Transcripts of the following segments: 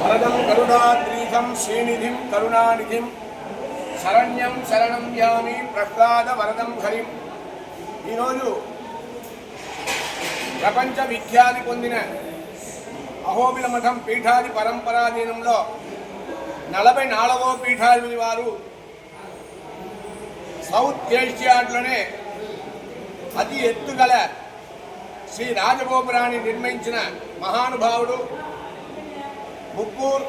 వరదం కరుణాద్రీశం శ్రీనిధిం కరుణానిధిం. శరణ్యం శరణం యామి ప్రహ్లాద వరదం హరిం. ఈరోజు ప్రపంచ విఖ్యాతి పొందిన అహోబిల మఠం పీఠాది పరంపరాధీనంలో నలభై నాలుగవ పీఠాధిపతి వారు సౌత్ ఏషియాలోనే అతి ఎత్తుగల శ్రీ రాజగోపురాన్ని నిర్మించిన మహానుభావుడు ముప్పూర్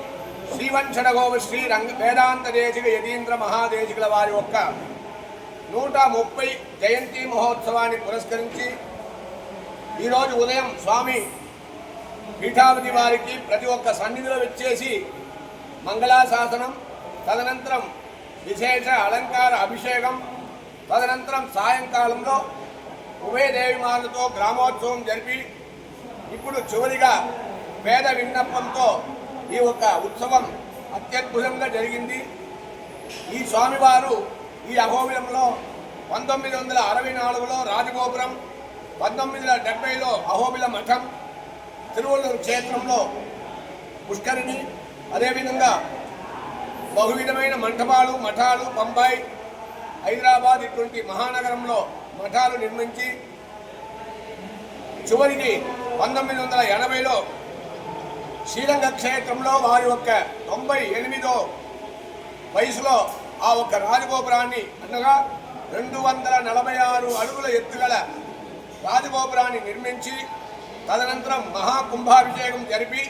శ్రీవంశడగోవ శ్రీ రంగ వేదాంత దేశిక యతీంద్ర మహాదేశికుల వారి యొక్క నూట ముప్పై జయంతి మహోత్సవాన్ని పురస్కరించి ఈరోజు ఉదయం స్వామి పీఠాపతి వారికి ప్రతి ఒక్క సన్నిధిలో వచ్చేసి మంగళాశాసనం తదనంతరం విశేష అలంకార అభిషేకం తదనంతరం సాయంకాలంలో ఉభయదేవిమాలతో గ్రామోత్సవం జరిపి ఇప్పుడు చివరిగా పేద విన్నపంతో ఈ యొక్క ఉత్సవం అత్యద్భుతంగా జరిగింది. ఈ స్వామివారు ఈ అహోబిలంలో పంతొమ్మిది వందల అరవై నాలుగులో రాజగోపురం పంతొమ్మిది వందల డెబ్బైలో అహోబిల మఠం తిరువల్లూరు క్షేత్రంలో పుష్కరిణి అదేవిధంగా బహువిధమైన మంటపాలు మఠాలు బొంబాయి హైదరాబాద్ ఇటువంటి మహానగరంలో మఠాలు నిర్మించి చివరికి పంతొమ్మిది వందల ఎనభైలో శ్రీరంగ క్షేత్రంలో వారి యొక్క తొంభై ఎనిమిదో వయసులో ఆ ఒక్క రాజగోపురాన్ని అనగా రెండు వందల నలభై ఆరు అడుగుల ఎత్తుగల రాజగోపురాన్ని నిర్మించి తదనంతరం మహాకుంభాభిషేకం జరిపి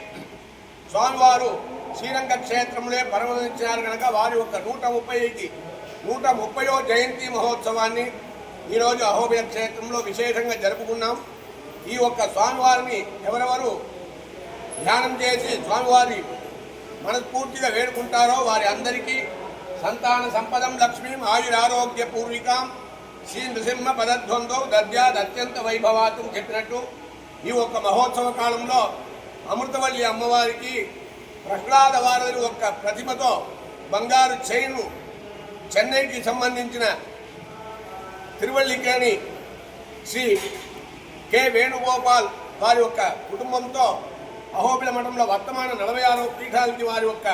స్వామివారు శ్రీరంగ క్షేత్రంలో పరమనించారు కనుక వారి యొక్క నూట ముప్పైకి నూట ముప్పయో జయంతి మహోత్సవాన్ని ఈరోజు అహోబిల క్షేత్రంలో విశేషంగా జరుపుకున్నాం. ఈ ఒక్క స్వామివారిని ఎవరెవరు ధ్యానం చేసి స్వామివారి మనస్ఫూర్తిగా వేడుకుంటారో వారి అందరికీ సంతాన సంపదం లక్ష్మీం ఆయురారోగ్య పూర్వికాం శ్రీ నృసింహ పదధ్వంతో దద్యాద్ అత్యంత వైభవాతం చెప్పినట్టు ఈ ఒక్క మహోత్సవ కాలంలో అమృతవల్లి అమ్మవారికి ప్రహ్లాద వారధి ఒక్క ప్రతిమతో బంగారు చైను చెన్నైకి సంబంధించిన తిరువల్లికేణి శ్రీ కె వేణుగోపాల్ వారి యొక్క కుటుంబంతో అహోబిల మఠంలో వర్తమాన నలభై ఆరో పీఠానికి వారి యొక్క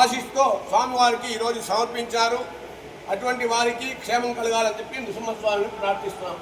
ఆశిస్తో స్వామివారికి ఈరోజు సమర్పించారు. అటువంటి వారికి క్షేమం కలగాలని చెప్పి నృసింహస్వామిని ప్రార్థిస్తున్నాం.